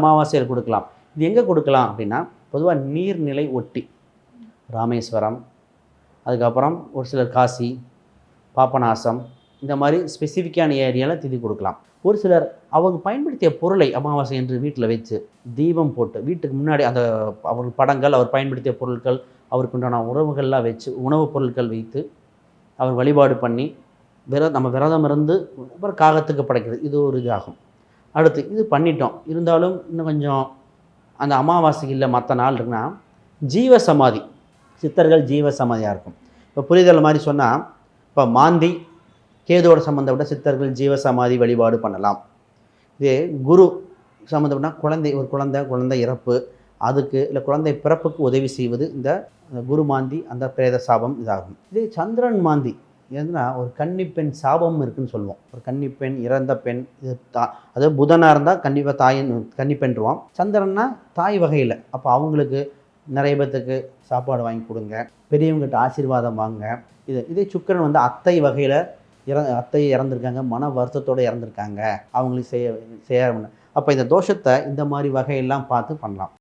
அமாவாசையில் கொடுக்கலாம். இது எங்கே கொடுக்கலாம் அப்படின்னா பொதுவாக நீர்நிலை ஒட்டி. ராமேஸ்வரம் அதுக்கப்புறம் ஒரு சிலர் காசி பாபநாசம் இந்த மாதிரி ஸ்பெசிஃபிக்கான ஏரியாவில் திதி கொடுக்கலாம். ஒரு சிலர் அவங்க பயன்படுத்திய பொருளை அமாவாசை என்று வீட்டில் வச்சு தீபம் போட்டு வீட்டுக்கு முன்னாடி அந்த அவர் படங்கள் அவர் பயன்படுத்திய பொருட்கள் அவருக்குண்டான உறவுகள்லாம் வச்சு உணவுப் பொருட்கள் வைத்து அவர் வழிபாடு பண்ணி விர நம்ம விரதம் இருந்து அப்புறம் காகத்துக்கு படைக்கிறது. இது ஒரு இதாகும். அடுத்து இது பண்ணிட்டோம். இருந்தாலும் இன்னும் கொஞ்சம் அந்த அமாவாசைக்கு இல்லை மற்ற நாள் இருக்குன்னா ஜீவ சமாதி சித்தர்கள் ஜீவ சமாதியாக இருக்கும். இப்போ புரிதல் மாதிரி சொன்னால் இப்போ மாந்தி கேதோட சம்மந்தப்பட்ட சித்தர்கள் ஜீவ சமாதி வழிபாடு பண்ணலாம். இதே குரு சம்மந்தப்பட்ட குழந்தை ஒரு குழந்தை குழந்தை இறப்பு அதுக்கு இல்லை குழந்தை பிறப்புக்கு உதவி செய்வது இந்த குரு மாந்தி அந்த பிரேத சாபம் இதாகும். இதே சந்திரன் மாந்தி. ஏன்னா ஒரு கன்னிப்பெண் சாபம் இருக்குன்னு சொல்லுவோம். ஒரு கன்னிப்பெண் இறந்த பெண் இது தா அதாவது புதனாக இருந்தால் கண்டிப்பாக தாயின் கன்னிப்பெண்ருவான். சந்திரன்னா தாய் வகையில். அப்போ அவங்களுக்கு நிறைய பேர்த்துக்கு சாப்பாடு வாங்கி கொடுங்க. பெரியவங்ககிட்ட ஆசீர்வாதம் வாங்க. இது இதே சுக்கரன் வந்து அத்தை வகையில் இற அத்தை இறந்துருக்காங்க. மன வருத்தத்தோடு இறந்துருக்காங்க. அவங்களுக்கு செய்ய செய்ய அப்போ இந்த தோஷத்தை இந்த மாதிரி வகையெல்லாம் பார்த்து பண்ணலாம்.